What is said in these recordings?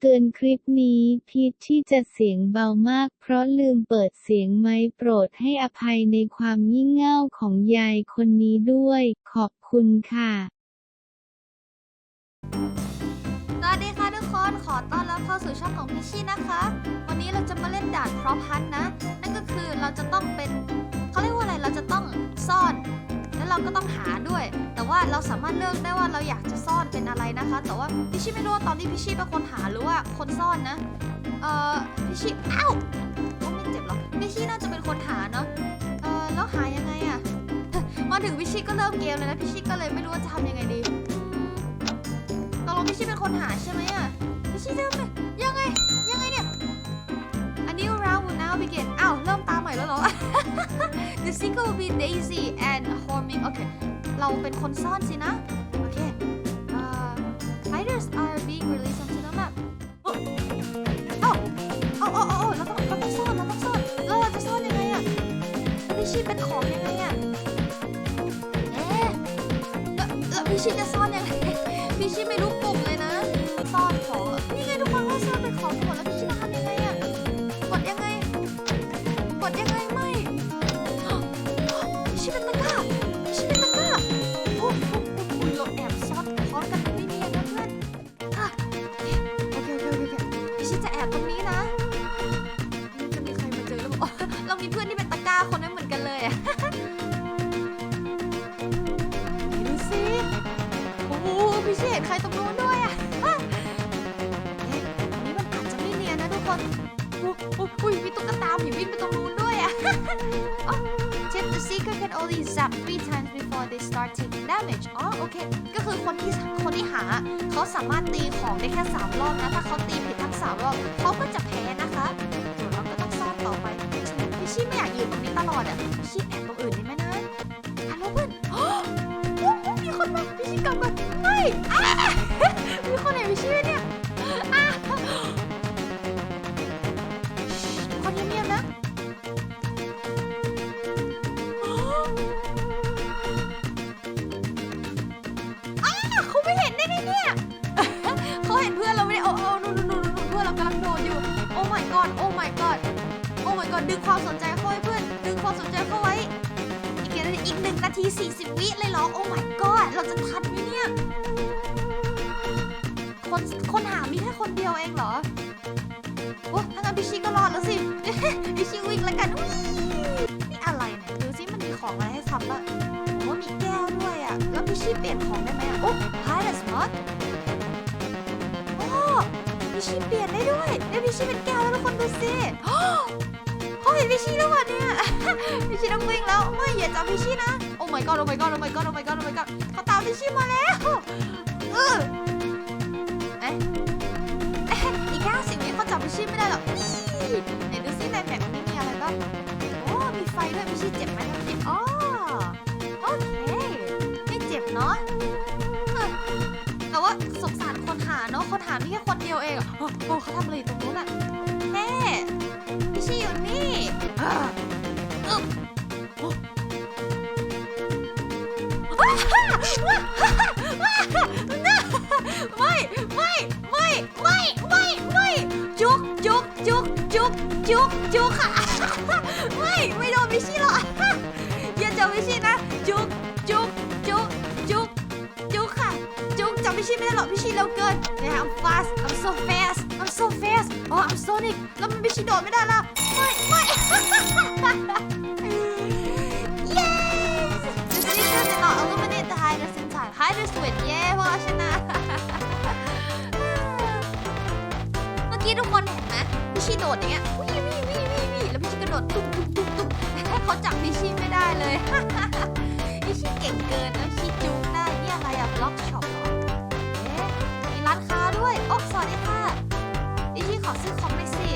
เตือนคลิปนี้พีทที่จะเสียงเบามาก เพราะลืมเปิดเสียงไมค์โปรดให้อภัยในความยิ่งเง่าของยายคนนี้ด้วย ขอบคุณค่ะ สวัสดีค่ะทุกคนขอต้อนรับเข้าสู่ช่องของพิชชี่นะคะ วันนี้เราจะมาเล่นด่านพร็อพฮันนะ นั่นก็คือเราจะต้องเป็น แล้วเราก็ต้องหาด้วย แต่ว่าเราสามารถเลือกได้ว่าเราอยากจะซ่อนเป็นอะไรนะคะ แต่ว่าพิชชี่ไม่รู้ว่าตอนนี้พิชชี่เป็นคนหาหรือว่าคนซ่อนนะ เอ่อพิชชี่อ้าวไม่เจ็บหรอพิชชี่น่าจะเป็นคนหาเนาะ เอ่อแล้วหายังไงอะมาถึงพิชชี่ก็เริ่มเกมเลยนะพิชชี่ก็เลยไม่รู้ว่าจะทำยังไงดีตกลงพี่ชี่เป็นคนหาใช่ไหมอะพี่ชี่เริ่มเลยยังไงยังไงเนี่ย A new round will now begin อ้าวเริ่มตามใหม่แล้วเหรอ The sequel will be Daisy and โอเค เราเป็นคนซ่อนสินะ before they start taking damage อ๋อโอเค ก็คือคนที่คนที่หาเขาสามารถตีของได้แค่สามรอบนะ ถ้าเขาตีผิดทั้งสามรอบเขาก็จะแพ้นะคะเดี๋ยวเราก็ต้องซ่อนต่อไปพี่ชี่ไม่อยากอยืนตรงนี้ตลอดอะพี่ชี่แอบตรงอื่นได้ไหมนะฮัลโหลเพื่อนโอ้โหมีคนมาพี่ชี่กลับมาไม่มีคนเห็นพี่ชี่เนี่ย ดึงความสนใจเข้าไว้เพื่อน ดึงความสนใจเข้าไว้ อีกกี่นอีกหนึ่งนาที 40 วิเลยเหรอ โอ้ my god เราจะทันไหมเนี่ย คนคนหามีแค่คนเดียวเองเหรอ โอ้ถ้างั้นพี่ชีก็รอดแล้วสิ พี่ชีวิ่งแล้วกันนี่อะไรเนี่ย ดูสิมันมีของอะไรให้ทำบ้างโอ้มีแก้วด้วยอะแล้วพี่ชีเปลี่ยนของได้ไหมอะโอ้พาร์สมอสโอ้พี่ชีเปลี่ยนได้ด้วยเดี๋ยวพี่ชีเป็นแก้วแล้วทุกคนดูสิ เห็นพี่ชีแล้วว่ะเนี่ยพี่ชีต้องวิ่งแล้วไม่อย่าจับพี่ชีนะ โอ้ my god โอ้ my god โอ้ my god โอ้ my god โอ้ my god เขาตามพี่ชีมาแล้วเออเอ๊ะอีกแค่สิบวิเขาจับพี่ชีไม่ได้หรอกนี่ไหนดูซิในแมปนี้มีอะไรบ้างโอ้ มีไฟด้วยพี่ชีเจ็บไหมพี่ชีอ๋อโอเคไม่เจ็บเนาะแต่ว่าสงสารคนหาเนาะคนหามีแค่คนเดียวเองโอ้โอ้เขาทำอะไรตรงนู้นอะ อย่าจับพิชี่นะ จุ๊กจุ๊กจุ๊กจุ๊กจุ๊กค่ะ จุ๊กจับพิชี่ไม่ได้หรอกพิชี่เร็วเกินเนี่ย I'm fast I'm so fast I'm so fast oh I'm Sonic แล้วมันพิชี่โดดไม่ได้ละไม่ไม่ yes the seeker did not illuminate the hiders in time hiders win เย้พวกเราชนะ เมื่อกี้ทุกคนเห็นไหมพี่ชีโดดอย่างเงี้ยวิ่งวิ่งวิ่ง ระโดดตุ้มตุ้มตุ้มตุ้มเขาจับพิชีไม่ได้เลย พิชีเก่งเกินนะชิจูงได้นี่อะไรอะบล็อกช็อปเหรอเอ๊ะมีร้านค้าด้วย โอ้สวัสดีค่ะพิชีขอซื้อคอมไม่สิ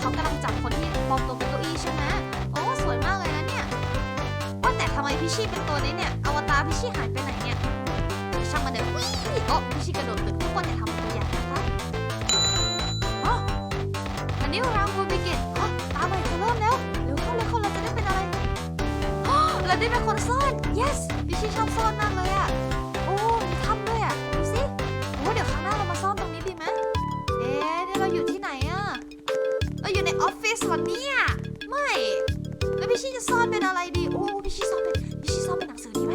เขากำลังจับคนที่ปลอมตัวเป็นเก้าอี้ใช่ไหมโอ้สวยมากเลยนะเนี่ยว่าแต่ทำไมพี่ชีเป็นตัวนี้เนี่ยอวตารพี่ชี่หายไปไหนเนี่ยช่างมันเดี๋ยววิ่งโอ้พี่ชี่กระโดดตึกทุกคนอย่าทำตัวอย่างนะคะอ๋ออันนี้เราบูบิเกตอ๋อตามไปจะเริ่มแล้วเร็วเข้าเร็วเข้าเราจะได้เป็นอะไรอ๋อเราได้เป็นคนซ่อน yes พี่ชี่ชอบซ่อนมากเลยอะ่อฟฟิศวันนี้ยไม่ แล้วพี่ชี่จะซ่อนเป็นอะไรดี โอ้พี่ชี่ซ่อนเป็นพี่ชี่ซ่อนเป็นหนังสือดีไหม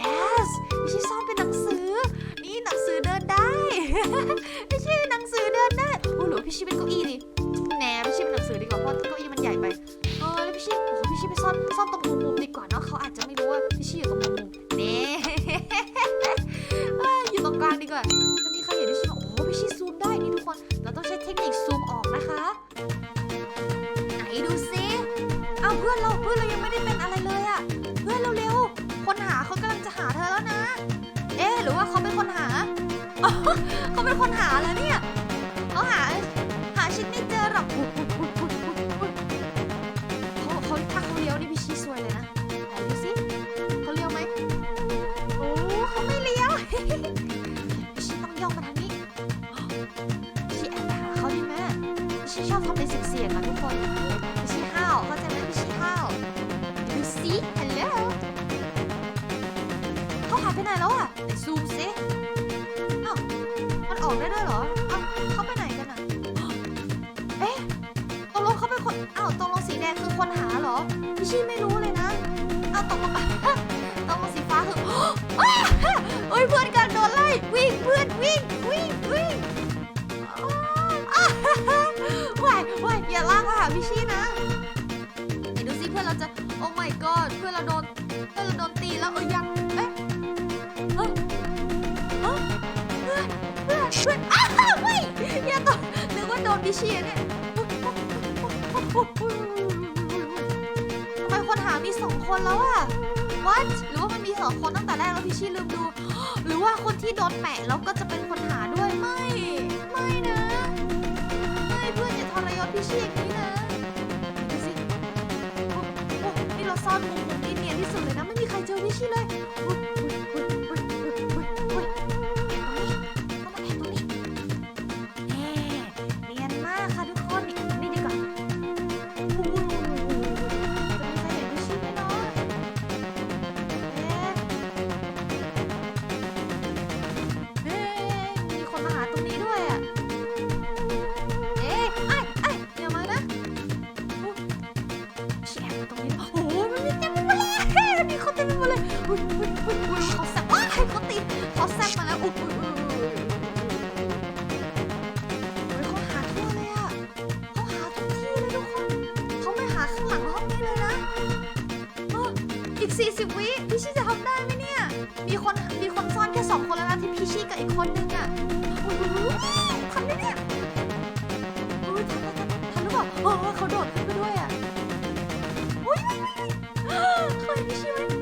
yes พี่ชี่ซ่อนเป็นหนังสือ นี่หนังสือเดินได้ พี่ชี่หนังสือเดินได้โอ้หรือว่าพี่ชี่เป็นเก้าอี้ดิแหนพี่ชี่เป็นหนังสือดีกว่าเพราะ อ้าวตกลงสีแดงคือคนหาเหรอ พี่ชี้ไม่รู้เลยนะอ้าวตกลงตกลงสีฟ้าคืออ้าวเฮ้ยเพื่อนกันโดนไล่วิ่งเพื่อนวิ่งวิ่งวิ่งอ้าวว้ายว้ายอย่าลากมาหาพี่ชี้นะไหนดูสิเพื่อนเราจะโอ้ my god เพื่อนเราโดนเพื่อนเราโดนตีแล้วเออยังเอ๊ะเอ้าเอ้าเพื่อนเพื่อนอ้าวเฮ้ยอย่าตกนึกว่าโดนพิเชียเนี่ย ทำไมคนหามีสองคนแล้วอะ what หรือว่ามันมีสองคนตั้งแต่แรกแล้วพิชชี่ลืมดู หรือว่าคนที่โดนแปะแล้วก็จะเป็นคนหาด้วยไม่ ไม่นะไม่เพื่อนอย่าทรยศพิชชี่อย่างนี้นะดูสิโอ้โอ้นี่เราซ่อนมุมมุมนี้เนียนที่สุดเลยนะไม่มีใครเจอวิชี่เลย 40 วิพี่ชี่จะทำได้ไหมเนี่ย มีคนมีคนซ่อนแค่สองคนแล้วนะที่พี่ชี่กับอีกคนนึงอะโอ้โหทำได้เนี่ยอุ้ยทันทันทันทันหรือเปล่าเออเขาโดดขึ้นไปด้วยอะอุ้ยเคยไม่ใช่ไม่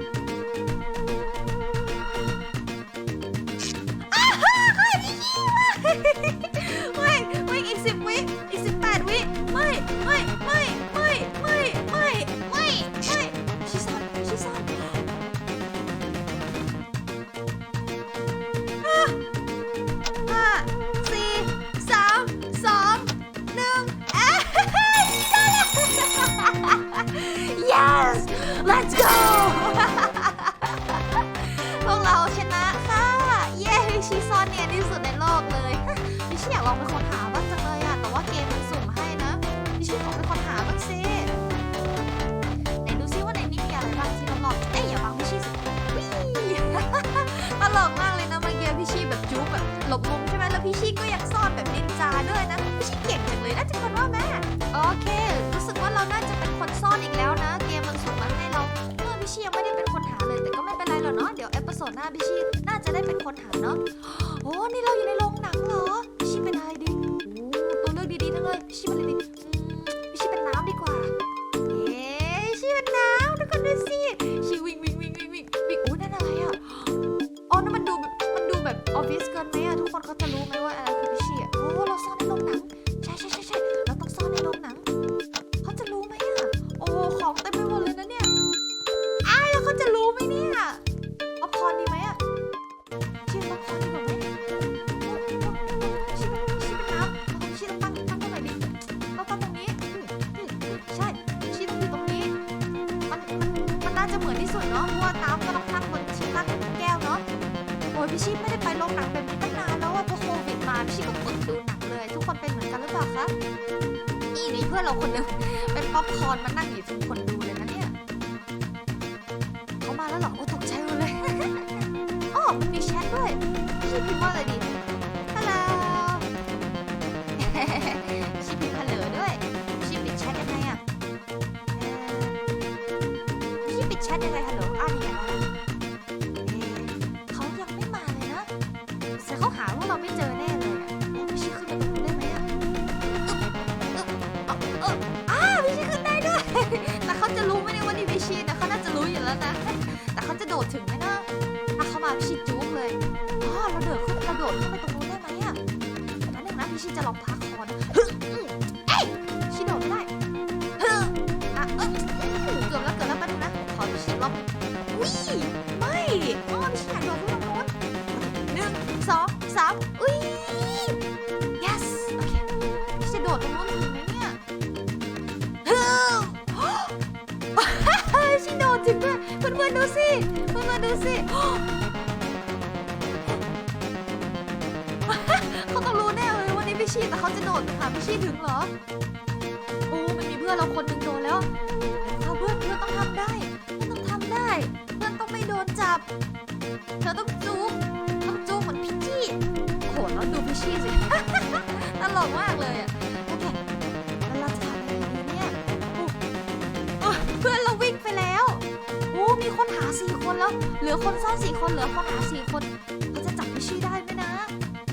พี่ก็ยังซ่อนแบบนินจาด้วยนะพิชิเก่งจังเลยนะทุกคนว่าแม่โอเค รู้สึกว่าเราน่าจะเป็นคนซ่อนอีกแล้วนะ เกมมันส่งมาให้เราเมื่อพิชิยังไม่ได้เป็นคนหาเลย แต่ก็ไม่เป็นไรหรอกเนาะเดี๋ยวเอพิโซดหน้าพิชิน่าจะได้เป็นคนหาเนาะ ทุกคนเขาจะรู้ไหมว่าอะไรคือพิชชี่อะโอ้เราซ่อนในโรงหนังใช่ใช่ใช่ใช่ อนเพื่อนเราคนหนึ่งเป็นป๊อปคอร์นมานั่งอยู่ทุกคนดูเลยนะเนี่ยเขามาแล้วเหรอโอ้ตกใจหมดเลย อ๋อมันมีแชทด้วยพี่พิมพ์ว่าอะไรดี เอออ้าพี่ชี้ขึ้นได้ด้วย แต่เขาจะรู้ไหมเนี่ยว่านี่พี่ชี้แต่เขาน่าจะรู้อยู่แล้วนะ แต่เขาจะโดดถึงไหมนะถ้าเขามาพี่ชี้จุ๊บเลยอ๋อเราเดินขึ้นเราโดดขึ้นไปตรงนู้นได้ไหมอะอันหนึ่งนะพี่ชี้จะลองพักคอนฮึเอ้ยชี้โดดไม่ได้ฮึอะเออเกือบแล้วเกือบแล้วแป๊บนึงนะ ขอพี่ชี้ลองอุ้ยไม่อ๋อพี่ชี้อยากโดดขึ้นตรงนู้นหนึ่งสองสามอุ้ย พื่อนๆดูสิเพื่อนๆดูสิเขาต้องรู้แน่เลยวันนี้พี่ชีแต่เขาจะโดดหาพี่ชีถึงเหรอโอ้มันมีเพื่อนเราคนหนึ่งโดนแล้วเอาเพื่อนเพื่อนต้องทำได้เพื่อนต้องทำได้ เพื่อนต้องไม่โดนจับ เธอต้อง สี่คนแล้ว เหลือคนซ่อนสี่คนเหลือคนหาสี่คนเขาจะจับพี่ชี่ได้ไหมนะ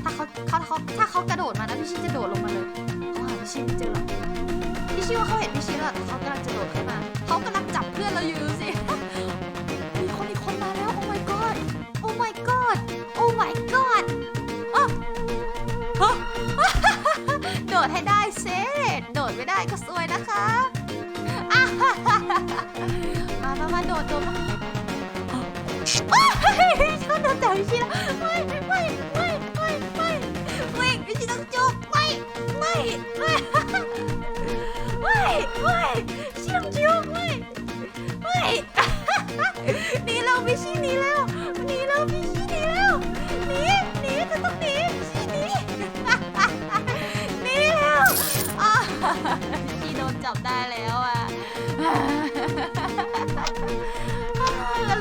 ถ้าเขาเขาเขาถ้าเขากระโดดมานะพี่ชี่จะโดดลงมาเลยเขาหาพี่ชี่ไม่เจอหรอกพี่ชี่ว่าเขาเห็นพี่ชี่แล้วเขากำลังจะโดดขึ้นมาเขากำลังจับเพื่อนเราอยู่ ชอ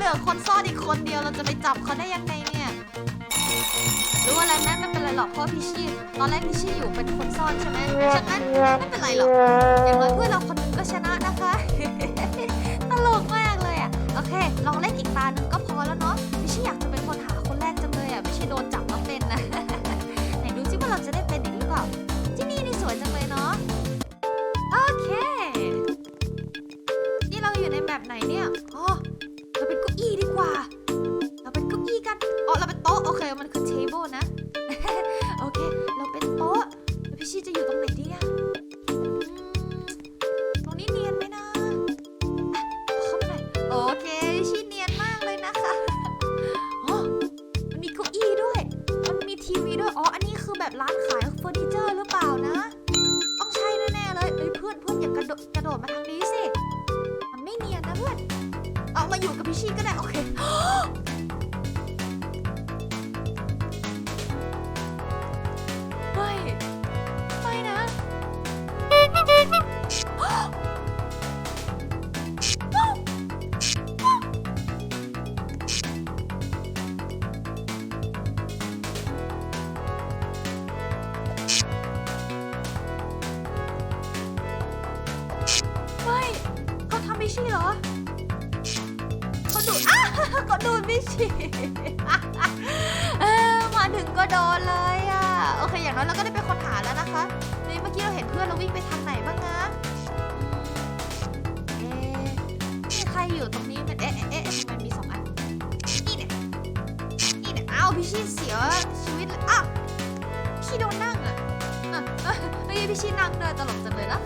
ลือคนซ่อนอีกคนเดียวเราจะไปจับเขาได้ยังไงเนี่ยรู้อะไรไหมไม่เป็นไรหรอกเพราะพี่ชีตอนแรกพี่ชีอยู่เป็นคนซ่อนใช่ไหมฉะนั้นไม่เป็นไรหรอกอย่างน้อยเพื่อนเราคนนึงก็ชนะนะคะ ตลกมากเลยอะโอเค ลองเล่นอีกตาหนึ่งก็พอแล้วเนาะ ก็โดนเลยอะโอเค อย่างน้อยเราก็ได้เป็นคนหาแล้วนะคะนี่เมื่อกี้เราเห็นเพื่อนเราวิ่งไปทางไหนบ้างนะเอ๊ะมีใครอยู่ตรงนี้มันเอ๊ะเอ๊ะเอ๊ะทำไมมีสองอันนี่เนี่ยนี่เนี่ยอ้าวพี่ชีเสียชีวิตเลยอ้าวพี่โดนนั่งอะอะเอ้ยเมื่อกี้พี่ชีนั่งด้วยตลกจังเลยนะ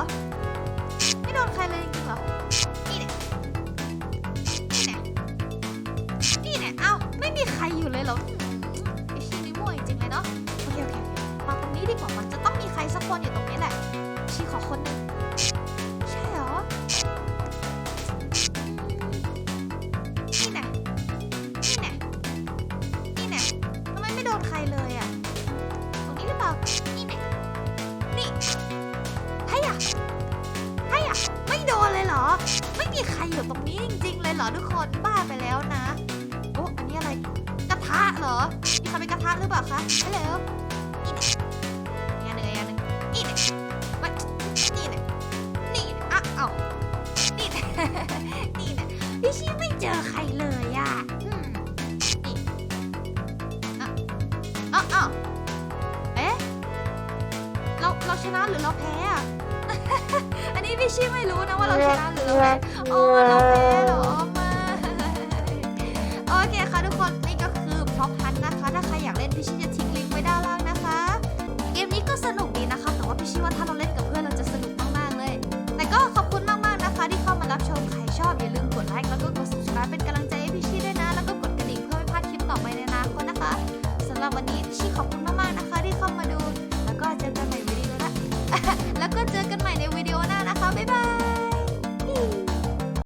อ ไม่โดนใครเลยจริงเหรอ นี่เนี่ยนี่เนี่ยเอ้าไม่มีใครอยู่เลยเหรอไอชีนี่มั่วจริงเลยเนาะ โอเคโอเคมาตรงนี้ดีกว่ามันจะต้องมีใครสักคนอยู่ตรงนี้แหละชีขอคนหนึ่ง ม่มีใครอยู่ตรงนี้จริงๆเลยเหรอทุกคนบ้าไปแล้วนะโอ้อันนี้อะไรกระทะเหรอมีใครเป็นกระทะหรือเปล่าคะใช่แล้วนี่แน่อีกอันหนึ่งอีกอันหนึ่งนี่แน่ไม่นี่แน่นี่แน่อะเอ้านี่แน่นี่แน่พี่ชี่ไม่เจอใครเลยอะอืมนี่อะอ้าวอ้าเอ๊ะเราเราชนะหรือเราแพ้อะอันนี้พี่ชี่ไม่รู้นะว่าเราชนะ โอ้เราแพ้เหรอไม่โอเคค่ะทุกคนนี่ก็คือพร็อพพันนะคะ ถ้าใครอยากเล่นพี่ชิจะทิ้งลิงก์ไว้ด้านล่างนะคะ เกมนี้ก็สนุกดีนะคะแต่ว่าพี่ชิว่าถ้าเราเล่น